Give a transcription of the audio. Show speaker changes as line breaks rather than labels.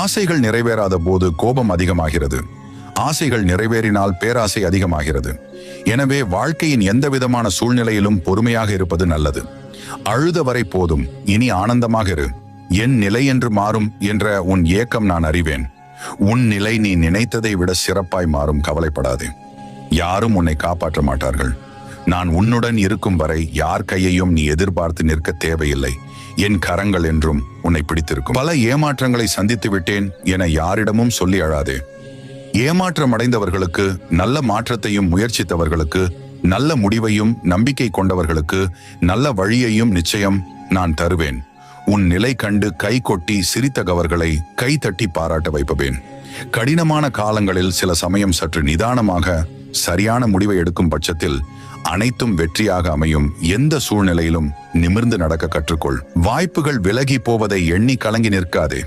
ஆசைகள் நிறைவேறாத போது கோபம் அதிகமாகிறது. ஆசைகள் நிறைவேறினால் பேராசை அதிகமாகிறது. எனவே வாழ்க்கையின் எந்த விதமான சூழ்நிலையிலும் பொறுமையாக இருப்பது நல்லது. அழுத வரை போதும் இனி ஆனந்தமாக இரு. என் நிலை என்று மாறும் என்ற உன் ஏக்கம் நான் அறிவேன். உன் நிலை நீ நினைத்ததை விட சிறப்பாய் மாறும் கவலைப்படாதே. யாரும் உன்னை காப்பாற்ற மாட்டார்கள். நான் உன்னுடன் இருக்கும் வரை யார் கையையும் நீ எதிர்பார்த்து நிற்க தேவையில்லை. என் கரங்கள் என்றும் உன்னை பிடித்திருக்கும். பல ஏமாற்றங்களை சந்தித்து விட்டேன் என யாரிடமும் சொல்லி அழாதே. ஏமாற்றம் அடைந்தவர்களுக்கு நல்ல மாற்றத்தையும் முயற்சித்தவர்களுக்கு நல்ல முடிவையும் நம்பிக்கை கொண்டவர்களுக்கு நல்ல வழியையும் நிச்சயம் நான் தருவேன். உன் நிலை கண்டு கை கொட்டி சிரித்தகவர்களை கை தட்டி பாராட்ட வைப்பவேன் கடினமான காலங்களில் சில சமயம் சற்று நிதானமாக சரியான முடிவை எடுக்கும் பட்சத்தில் அனைத்தும் வெற்றியாக அமையும். எந்த சூழ்நிலையிலும் நிமிர்ந்து நடக்க கற்றுக்கொள். வாய்ப்புகள் விலகி போவதை எண்ணி கலங்கி நிற்காதே.